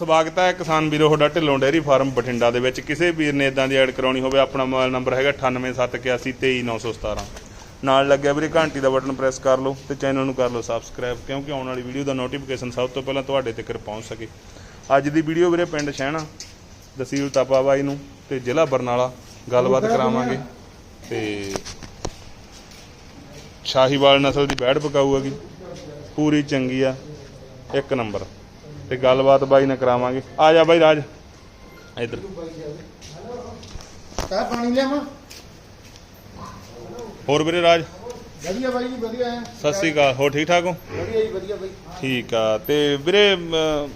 ਸਵਾਗਤ ਹੈ ਕਿਸਾਨ ਵੀਰੋ ਤੁਹਾਡਾ ਢਿੱਲੋਂ ਡੇਅਰੀ ਫਾਰਮ ਬਠਿੰਡਾ ਦੇ ਵਿੱਚ। ਕਿਸੇ ਵੀਰ ਨੇ ਇਦਾਂ ਦੀ ਐਡ ਕਰਾਉਣੀ ਹੋਵੇ ਆਪਣਾ ਮੋਬਾਈਲ ਨੰਬਰ ਹੈਗਾ 9871823917 ਨਾਲ ਲੱਗਿਆ ਵੀਰੇ ਘੰਟੀ ਦਾ ਬਟਨ ਪ੍ਰੈਸ ਕਰ ਲਓ ਤੇ ਚੈਨਲ ਨੂੰ ਕਰ ਲਓ ਸਬਸਕ੍ਰਾਈਬ ਕਿਉਂਕਿ ਆਉਣ ਵਾਲੀ ਵੀਡੀਓ ਦਾ ਨੋਟੀਫਿਕੇਸ਼ਨ ਸਭ ਤੋਂ ਪਹਿਲਾਂ ਤੁਹਾਡੇ ਤੱਕ ਪਹੁੰਚ ਸਕੇ। ਅੱਜ ਦੀ ਵੀਡੀਓ ਵੀਰੇ ਪਿੰਡ ਸ਼ਹਿਣਾ ਤਹਿਸੀਲ ਤਾਪਾ ਬਾਈ ਨੂੰ ਤੇ ਜ਼ਿਲ੍ਹਾ ਬਰਨਾਲਾ। ਗੱਲਬਾਤ ਕਰਾਵਾਂਗੇ ਤੇ ਸ਼ਾਹੀਵਾਲ ਨਸਲ ਦੀ ਬੈੜ ਪਕਾਊ ਹੈਗੀ ਪੂਰੀ ਚੰਗੀ ਆ। ਇੱਕ ਨੰਬਰ। ਤੇ ਗੱਲਬਾਤ ਬਾਈ ਨਾਲ ਕਰਾਵਾਂਗੇ। ਆ ਜਾ ਬਾਈ ਰਾਜ। ਇੱਧਰ। ਚਾਹ ਪਾਣੀ ਲਿਆਵਾਂ? ਹੋਰ ਵੀਰੇ ਰਾਜ? ਵਧੀਆ ਬਾਈ ਜੀ ਵਧੀਆ ਹੈ। ਸਤਿ ਸ੍ਰੀ ਅਕਾਲ। ਹੋਰ ਠੀਕ ਠਾਕ ਹੋ? ਵਧੀਆ ਜੀ ਵਧੀਆ ਬਾਈ। ਠੀਕ ਆ। ਤੇ ਵੀਰੇ ਅਮ,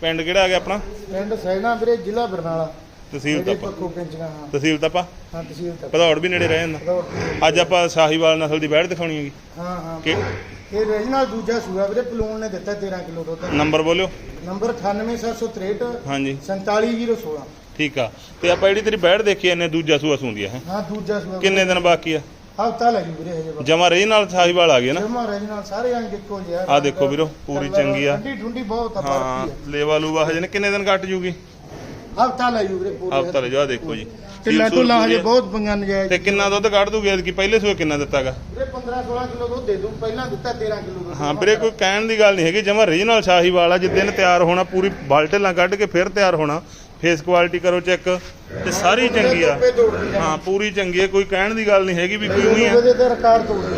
ਪਿੰਡ ਕਿਹੜਾ ਆ ਗਿਆ ਆਪਣਾ? ਪਿੰਡ ਸੈਣਾ ਵੀਰੇ ਜ਼ਿਲ੍ਹਾ ਬਰਨਾਲਾ। ਤਹਿਸੀਲ ਮੇਰੇ ਤਪਾ। ਪੱਖੋਂ ਪਿੰਚਗਾ ਹਾਂ। ਤਹਿਸੀਲ ਤਪਾ? ਹਾਂ ਤਹਿਸੀਲ ਤੱਕ ਭਦੌੜ ਵੀ ਨੇੜੇ ਰਹਿ ਜਾਂਦਾ ਅੱਜ ਆਪਾਂ ਸ਼ਾਹੀਵਾਲ ਨਸਲ ਦੀ ਬੈੜ ਦਿਖਾਉਣੀ ਹੈਗੀ। ਹਾਂ ਹਾਂ। ਕਿ ਇਹ ਰੀਜਨਲ ਦੂਜਾ ਸੂਆ ਵੀਰੇ ਪਲੂਨ ਨੇ ਦਿੱਤਾ 13 ਕਿਲੋ ਦੁੱਧ। ਨੰਬਰ ਬੋਲਿਓ। ਨੰਬਰ 98763 ਹਾਂਜੀ। 47016 ਠੀਕ ਆ। ਤੇ ਆਪਾਂ ਜਿਹੜੀ ਤੇਰੀ ਬੈੜ ਦੇਖੀ ਇਹਨੇ ਦੂਜਾ ਸੂਆ ਸੁੰਦੀ ਆ ਹੈ? ਹਾਂ ਦੂਜਾ ਸੂਆ ਕਿੰਨੇ ਦਿਨ ਬਾਕੀ ਆ? ਹਫਤਾ ਲੱਗੀ ਵੀਰੇ ਹਜੇ ਜਮਾ ਰਹੀ ਨਾਲ ਸ਼ਾਹੀਵਾਲ ਆ ਗਈ ਨਾ? ਜਮਾ ਰੀਜਨਲ ਸਾਰੇ ਅੰਗ ਇੱਕੋ ਜਿਹਾ ਆਹ ਦੇਖੋ ਵੀਰੋ, ਪੂਰੀ ਚੰਗੀ ਆ। ਠੰਡੀ ਠੁੰਡੀ ਬਹੁਤ ਆ ਹਾਂ ਲੇਵਾ ਲੂਵਾ ਹਜੇ ਨੇ ਕਿੰਨੇ ਦਿਨ ਕੱਟ ਜੂਗੀ? ਹਫਤਾ ਲੱਗੀ ਵੀਰੇ ਪੂਰੇ ਹਫਤਾ ਲੈ ਜਾ ਦੇਖੋ ਜੀ। ਢੋਲਾ ਹਜੇ ਆ। ਬਹੁਤ ਪੰਗਾ ਨਜਾਇਜ਼ ਤੇ ਕਿੰਨਾ ਦੁੱਧ ਕੱਢ ਦੂਗੀ ਐਤਕੀ? ਪਹਿਲੇ ਸੂਏ ਕਿੰਨਾ ਦਿੱਤਾਗਾ? ਵੀਰੇ 15 16 ਕਿਲੋ ਦੁੱਧ ਦੇ ਦੂੰ ਪਹਿਲਾਂ ਦਿੱਤਾ 13 ਕਿਲੋ ਹਾਂ ਵੀਰੇ ਕੋਈ ਕਹਿਣ ਦੀ ਗੱਲ ਨਹੀਂ ਹੈਗੀ। ਜਮਾ ਰੀਜਨਲ ਸ਼ਾਹੀ ਵਾਲਾ ਜਿੱਦਿਨ ਤਿਆਰ ਹੋਣਾ ਪੂਰੀ ਬਾਲਟੇਲਾਂ ਕੱਢ ਕੇ ਫਿਰ ਤਿਆਰ ਹੋਣਾ। ਫੇਸ ਕੁਆਲਿਟੀ ਕਰੋ ਚੈੱਕ ਤੇ ਸਾਰੀ ਚੰਗੀ ਆ। ਹਾਂ ਪੂਰੀ ਚੰਗੀ ਹੈ ਕੋਈ ਕਹਿਣ ਦੀ ਗੱਲ ਨਹੀਂ ਹੈਗੀ ਵੀ ਕੋਈ ਨਹੀਂ ਆ।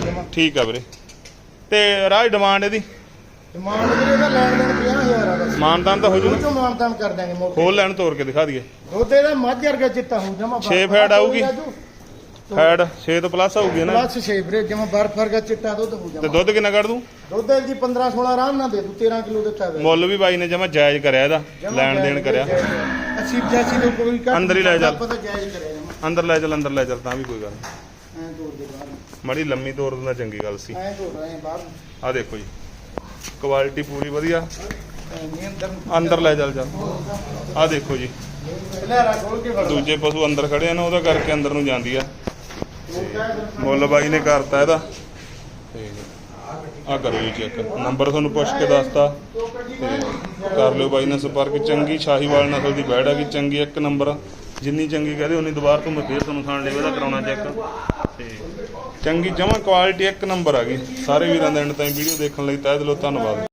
ਜਮਾ। ਠੀਕ ਆ ਵੀਰੇ। ਤੇ ਰਾਜ ਡਿਮਾਂਡ ਇਹਦੀ? ਡਿਮਾਂਡ ਵੀਰੇ ਦਾ ਲੈਣ ਦੇਣ 50000 ਆ ਬਸ। ਮਾਨਤਾਨ ਤਾਂ ਹੋ ਜੂ ਉਹ ਚੋਂ ਮਾਨਤਾਨ ਕਰ ਦਾਂਗੇ ਮੋਕੇ ਖੋਲ ਲੈਣ ਤੋੜ ਕੇ ਦਿਖਾ ਦਈਏ। ਉਹਦੇ ਦਾ ਮੱਝ ਵਰਗਾ ਚਿੱਟਾ ਹੋ ਜਮਾ ਛੇ ਫੈਟ ਆਊਗੀ? ਫੈਡ 6 ਤੋਂ ਪਲੱਸ ਹੋਊਗੀ ਨਾ। ਪਲੱਸ 6 ਵੀਰੇ ਜਮਾ ਬਰਫ ਵਰਗਾ ਚਿੱਟਾ ਦੁੱਧ ਹੋ ਤੇ ਜਮਾ। ਦੁੱਧ ਕਿੰਨਾ ਕੱਢ ਦੂੰ? ਦੁੱਧ ਜੀ 15 16 ਆਰਾਮ ਨਾਲ ਦੇ ਦੂ 13 ਕਿਲੋ ਦਿੱਤਾ ਵੇ ਮੁੱਲ ਵੀ ਬਾਈ ਨੇ ਜਮਾ ਜਾਇਜ਼ ਕਰਿਆ ਇਹਦਾ ਲੈਣ ਦੇਣ ਕਰਿਆ। 80 85 ਦੇ ਕੋਈ ਘੱਟ ਅੰਦਰ ਹੀ ਲੈ ਚੱਲ। ਆਪਾਂ ਤਾਂ ਜਾਇਜ਼ ਕਰਿਆ ਜਮਾ। ਅੰਦਰ ਲੈ ਚੱਲ ਅੰਦਰ ਲੈ ਚੱਲ ਤਾਂ ਵੀ ਕੋਈ ਗੱਲ ਨਹੀਂ ਐਂ ਤੋੜ ਦੇ ਬਾਹਰ। ਮੜੀ ਲੰਮੀ ਤੋਰ ਦਿੰਦਾ ਚੰਗੀ ਗੱਲ ਸੀ। ਐਂ ਤੋੜ ਰਹੇ ਬਾਹਰ। ਆ ਦੇਖੋ ਜੀ। ਕੁਆਲਿਟੀ ਪੂਰੀ ਵਧੀਆ। ਅੰਦਰ ਲੈ ਚੱਲ ਚੱਲ ਆ ਦੇਖੋ ਜੀ। ਦੂਜੇ ਪਸ਼ੂ ਅੰਦਰ ਖੜੇ ਆ ਨਾ, ਉਹਦਾ ਕਰਕੇ ਅੰਦਰ ਨੂੰ ਜਾਂਦੀ ਆ। ਮੁੱਲ ਬਾਈ ਨੇ ਕਰਤਾ ਇਹਦਾ। ਤੇ ਆ ਕਰੋ ਜੀ ਚੈੱਕ ਨੰਬਰ ਤੁਹਾਨੂੰ ਪੁੱਛ ਕੇ ਦੱਸਤਾ। ਤੇ ਕਰ ਲਿਓ ਬਾਈ ਨਾਲ ਸੰਪਰਕ। ਚੰਗੀ ਸ਼ਾਹੀਵਾਲ ਨਸਲ ਦੀ ਬੈੜ ਹੈਗੀ ਚੰਗੀ ਇੱਕ ਨੰਬਰ ਜਿੰਨੀ ਚੰਗੀ ਕਹਦੇ ਉਨੀ ਦੁਬਾਰ ਤੋਂ ਮੈਂ ਫੇਰ ਤੁਹਾਨੂੰ ਥਾਣ ਲੈਵੇ ਦਾ ਕਰਾਉਣਾ ਚੈੱਕ ਤੇ ਚੰਗੀ ਜਮਾ ਕੁਆਲਿਟੀ ਇੱਕ ਨੰਬਰ ਆ ਗਈ। ਸਾਰੇ ਵੀਰਾਂ ਦੇ ਐਂਡ ਤਾਈਂ ਵੀਡੀਓ ਦੇਖਣ ਲਈ ਤਹਿ ਦਿਲੋਂ ਧੰਨਵਾਦ।